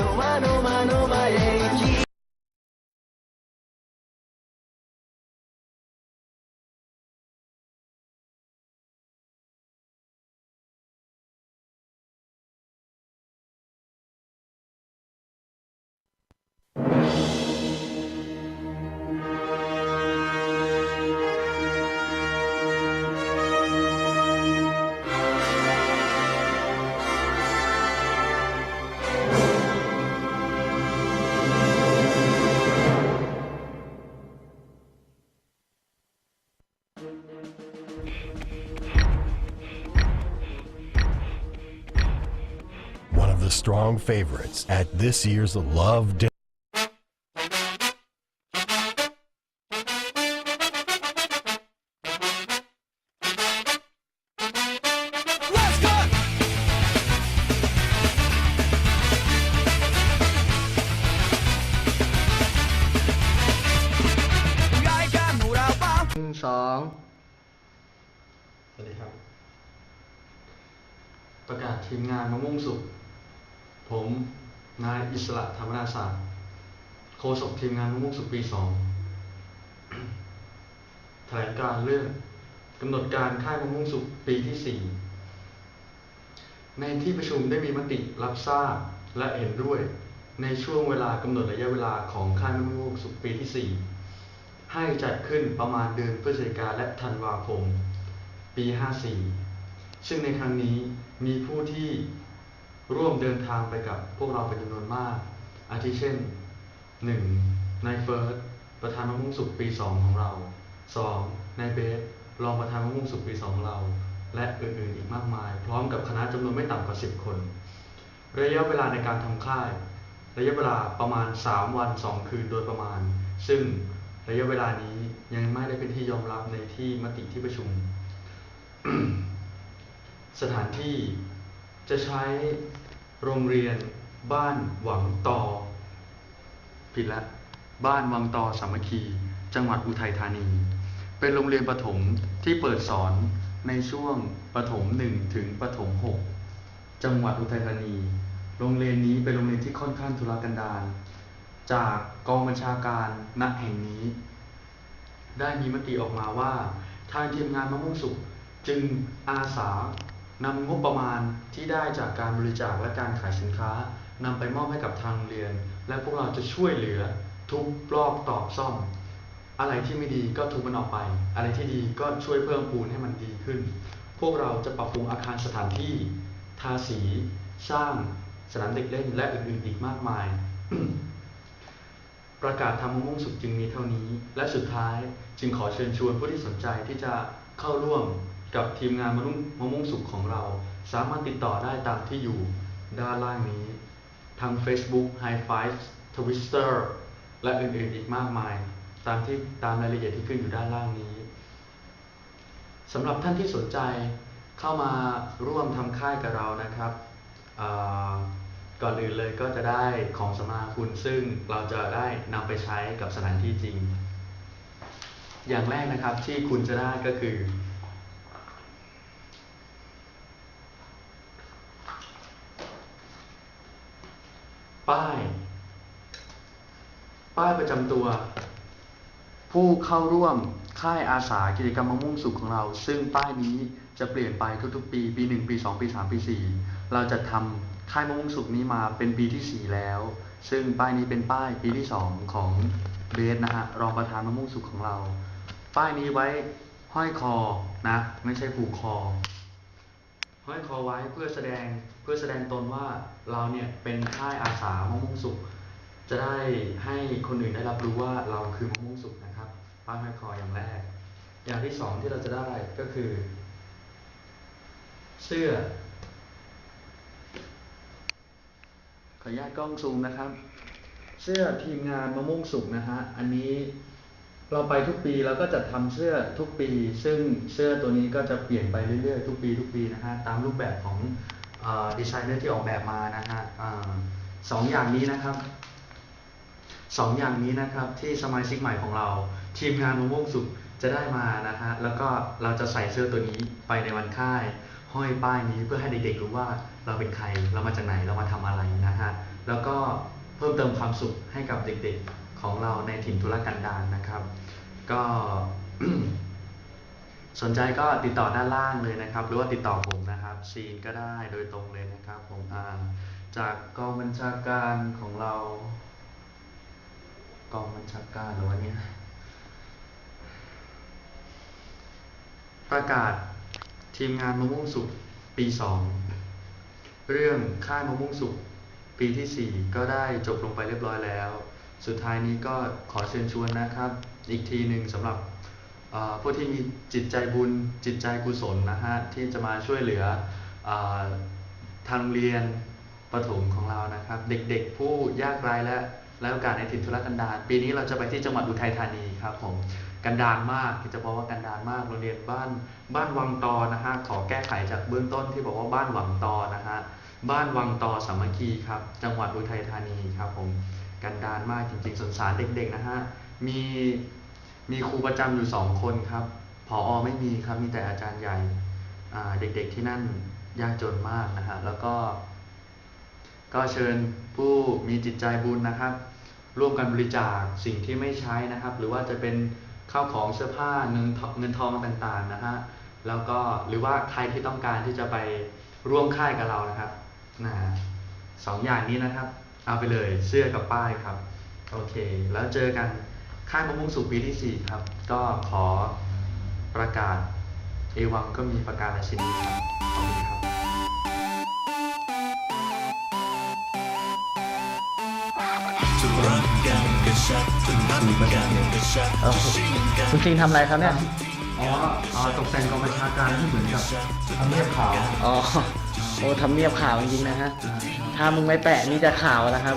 know, I know my the strong favorites at this year's Love Dinner. Let's go! รายการของเราเปล่า หนึ่งสอง สวัสดีครับ ประกาศทีมงานมะม่วงสุข ผมนายอิสระธรรมนาศาสตร์โฆษกทีมงานมะม่วงสุปีสองแถลงการเรื่องกำหนดการค่ายมะม่วงสุขปีที่สี่ในที่ประชุมได้มีมติรับทราบและเห็นด้วย ในช่วงเวลากำหนดระยะเวลาของค่ายมะม่วงสุขปีที่สี่ให้จัดขึ้นประมาณเดือนพฤศจิกาและธันวาคม ปี 54 ซึ่งในครั้งนี้มีผู้ที่ ร่วมเดินทางไปกับพวกเราเป็นจำนวนมาก อาทิเช่น 1. นายเฟิร์สประธานมะม่วงสุขปี 2 ของเรา 2. นายเบสรองประธานมะม่วงสุขปี 2 ของเรา และอื่นๆอีกมากมาย พร้อมกับคณะจำนวนไม่ต่ำกว่า 10 คน ระยะเวลาในการทำค่าย ระยะเวลาประมาณ 3 วัน 2 คืนโดยประมาณ ซึ่งระยะเวลานี้ยังไม่ได้เป็นที่ยอมรับในที่มติที่ประชุม สถานที่จะใช้ โรงเรียน บ้านหวังตอ ผิดละ บ้านวังตอสามัคคี จังหวัดอุทัยธานี เป็นโรงเรียนประถมที่เปิดสอนในช่วงประถมหนึ่งถึงประถมหกจังหวัดอุทัยธานี โรงเรียนนี้เป็นโรงเรียนที่ค่อนข้างทุรกันดาร จากกองบัญชาการณแห่งนี้ ได้มีมติออกมาว่า ทางทีมงานมะม่วงสุขจึงอาสา นำงบประมาณที่ได้จากการบริจาคและการขายสินค้านำไปมอบให้กับทางเรียน และพวกเราจะช่วยเหลือ ทุกรอบตอบซ่อม อะไรที่ไม่ดีก็ทุบมันออกไป อะไรที่ดีก็ช่วยเพิ่มปูนให้มันดีขึ้น พวกเราจะปรับปรุงอาคารสถานที่ ทาสี สร้างสนามเด็กเล่นและอื่นๆอีกมากมาย ประกาศทำมะม่งสุกจึงมีเท่านี้ และสุดท้ายจึงขอเชิญชวนผู้ที่สนใจที่จะเข้าร่วม กับทีมงานมะม่งมะม่วงสุกของเรา สามารถติดต่อได้ตามที่อยู่ด้านล่างนี้ ทาง Facebook High Five Twitter และอื่นๆอีกมากมาย ตามที่ตามรายละเอียดที่ขึ้นอยู่ด้านล่างนี้สำหรับท่านที่สนใจเข้ามาร่วมทำค่ายกับเรานะครับก่อนอื่นเลยก็จะได้ของสมาคุณซึ่งเราจะได้นำไปใช้กับสถานที่จริง อย่างแรกนะครับที่คุณจะได้ก็คือ ป้าย ป้ายประ จำตัว ผู้เข้าร่วมค่ายอาสากิจกรรมมะม่วงสุขของเรา ซึ่งป้ายนี้จะเปลี่ยนไปทุกๆ ปี ปี 1 ปี 2 ปี 3 ปี 4 เราจะทำค่ายมะม่วงสุขนี้มาเป็นปีที่ 4 แล้ว ซึ่งป้ายนี้เป็นป้ายปีที่ 2 ของเบสนะฮะรองประธานมะม่วงสุขของเรา ป้ายนี้ไว้ห้อยคอนะ ไม่ใช่ผูกคอ ห้อยคอไว้เพื่อแสดงเพื่อแสดงตนว่าเราเนี่ยเป็นค่ายอาสามะม่วงสุข จะได้ให้คนอื่นได้รับรู้ว่าเราคือมะม่วงสุขนะครับป้ายห้อยคออย่างแรก อย่างที่สองที่เราจะได้ก็คือ เสื้อ ขออนุญาตกล้องซูมนะครับ เสื้อทีมงานมะม่วงสุกนะฮะอันนี้เราไปทุกปีเราก็จะทำเสื้อทุกปี ซึ่งเสื้อตัวนี้ก็จะเปลี่ยนไปเรื่อยๆ ทุกปีทุกปีนะฮะตามรูปแบบของดีไซเนอร์ที่ออกแบบมานะฮะอาสองอย่างนี้นะครับ สองอย่างนี้นะครับที่สมาชิกใหม่ของเรา ทีมงานมะม่วงสุขจะได้มานะฮะแล้วก็เราจะใส่เสื้อตัวนี้ไปในวันค่าย ห้อยป้ายนี้เพื่อให้เด็กๆรู้ว่าเราเป็นใครเรามาจากไหนเรามาทำอะไรนะฮะแล้วก็เพิ่มเติมความสุขให้กับเด็กๆของเราในถิ่นทุรกันดารนะครับ ก็สนใจก็ติดต่อด้านล่างเลยนะครับ หรือว่าติดต่อผมนะครับซีนก็ได้โดยตรงเลยนะครับผมจากกองบัญชาการของเรา กองบัญชาการหรือวะเนี่ยประกาศทีมงานมะม่วงสุกปีสองเรื่องค่ายมะม่วงสุกปีที่สี่ก็ได้จบลงไปเรียบร้อยแล้ว สุดท้ายนี้ก็ขอเชิญชวนนะครับ อีกทีหนึ่งสำหรับผู้ที่มีจิตใจบุญจิตใจกุศลนะฮะที่จะมาช่วยเหลืออทางเรียนประถมของเรานะครับ เด็กๆผู้ยากไร้และ และโอกาสในถิ่นทุรกันดารปีนี้เราจะไปที่จังหวัดอุทัยธานีครับผมกันดารมากจะบอกว่ากันดารมากโรงเรียนบ้านบ้านวังตอนะฮะขอแก้ไขจากเบื้องต้นที่บอกว่าบ้านหวังตอนะฮะบ้านวังตอสามัคคีครับจังหวัดอุทัยธานีครับผมกันดารมากจริงๆสงสารเด็กๆนะฮะมีมีครูประจำอยู่สองคนครับผอไม่มีครับมีแต่อาจารย์ใหญ่เด็กๆที่นั่นยากจนมากนะฮะแล้วก็ ก็เชิญผู้มีจิตใจบุญนะครับ ร่วมกันบริจาคสิ่งที่ไม่ใช้นะครับ หรือว่าจะเป็นข้าวของเสื้อผ้าเงินทองเงินทองต่างๆนะฮะแล้วก็หรือว่าใครที่ต้องการที่จะไปร่วมค่ายกับเรานะครับนะฮะสองอย่างนี้นะครับ เอาไปเลยเสื้อกับป้ายครับโอเค แล้วเจอกันค่ายมะม่วงสุกปีที่สี่ครับ ก็ขอประกาศเอวังก็มีประกาศราชินีครับขอบคุณครับ เออคุณคิงทำอะไรครับเนี่ย อ๋ออ๋อตกแต่งกองบัญชาการที่เหมือนกับทำเนียบขาวอ๋อ โอ้ทำเนียบขาวจริงๆนะฮะ ถ้ามึงไม่แปะนี่จะขาวนะครับ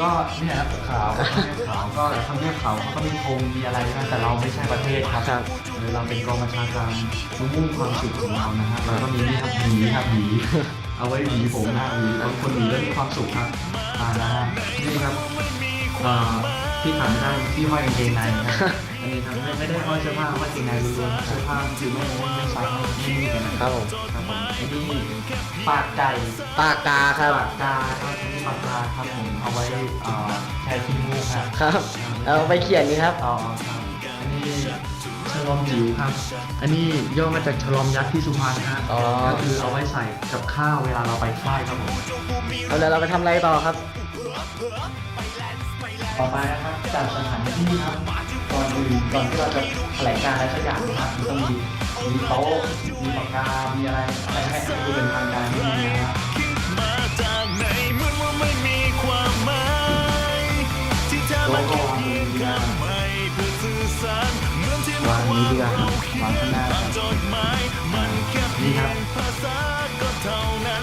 ก็เนี่ยครับขาวทำเนียบขาวก็ทำเนียบขาวเขาก็มีธงมีอะไรนะแต่เราไม่ใช่ประเทศครับครับ เออเราเป็นกองบัญชาการมุ่งความสุขของเรานะฮะเราก็มีนี่ครับหวีครับหวีเอาไว้หวีผมนะหวีบางคนหวีแล้วมีความสุขครับอ่านะฮะนี่ครับเอ่อที่ขาดไม่ได้ที่ห้อยกางเกงในครับ อันนี้ครับไม่ไม่ได้ห้อยเสื้อผ้าห้อยกางเกงในล้วนๆเสื้อผ้าคือไม่ไม่ไม่ใส่ไม่ไม่มีกันนะครับผมครับผมไอ้นี่ปากไก่ปากกาครับ ปากกาครับอันนี้ปากกาครับผมเอาไว้เอ่อแทนขี้มูกครับ ครับ เอาไปเขียนนี่ครับอ๋อครับอันนี้ฉลอมจิ๋วครับ อันนี้ย่อมาจากฉลอมยักษ์ที่สุพรรณนะฮะอ๋อ ก็คือเอาไว้ใส่กับข้าวเวลาเราไปค่ายครับผม เอาแล้วเราไปทำอะไรต่อครับ ต่อไปนะครับจัดสถานที่ครับก่อนอื่นก่อนที่เราจะแถลงการอะไรสักอย่างนะครับมันต้องมีมีโต๊ะมีปากกา มีอะไรอะไรให้ดูเป็นทางการนิดนึงนะครับมาจากไหนเหมือนว่าไม่มีความหมายที่เธอโต๊ะมาก็เขียนวางตรงนี้นะไม่เพื่อสื่อสารเหมือนที่วางนี้ดีกว่าครับวางข้างหน้าครับจดหมายมันแค่นี่ครับภาษาก็เท่านั้น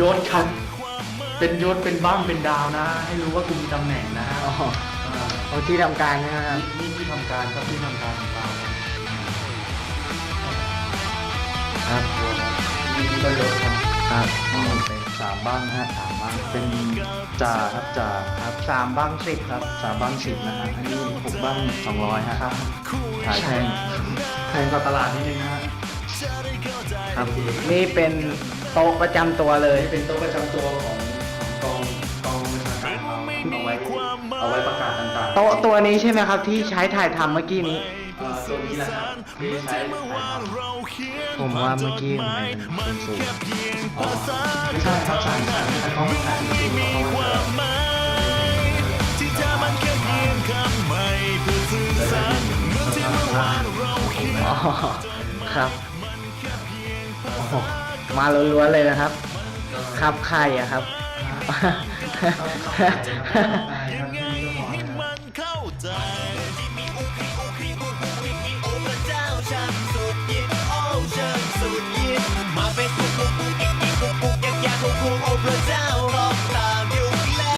ยศครับ เป็นยศเป็นบ้างเป็นดาวนะ ให้รู้ว่าคุณมีตำแหน่งนะอ๋ออ่าเอาที่ทำการนะครับนี่นี่ที่ทำการครับที่ทำการของเราครับนี่ที่ก็ยศครับครับอ๋อเป็นสามบ้างนะฮะสามบ้างเป็นจ่าครับจ่าครับสามบ้างสิบครับสามบ้างสิบนะฮะอันนี้หกบ้างสองร้อยฮะครับขายแพงแพงกว่าตลาดนิดนึงนะฮะครับนี่เป็นโต๊ะประจำตัวเลยนี่เป็นโต๊ะประจำตัวของของ เอาไว้ประกาศต่างๆโต๊ะตัวนี้ใช่ไหมครับ ที่ใช้ถ่ายทำเมื่อกี้นี้ เอ่อตัวนี้แหละครับที่ใช้ถ่ายทำผมว่าเมื่อกี้มันเป็นสูงอ๋อไม่ใช่ครับใช่ใช่แต่เขาไม่ถ่ายจริงๆเขาก็จะที่เธอมันแค่เพียงคำไม่เพื่อสื่อสารเหมือนที่เมื่อวานเราเขียนอ๋อครับโอ้โหมาล้วนๆเลยนะครับ ครับไข่อะครับ มันเข้าใจที่มีอุคีอุคีอุคีมีโอ้พระเจ้าช่างสุดยิ่งโอ้ช่างสุดยิ่งมาเป็นกุ๊กกุ๊กกุ๊กกิ๊กกิ๊กกุ๊กกุ๊กยักยักกุ๊กกุ๊กโอ้พระเจ้าบอกตาม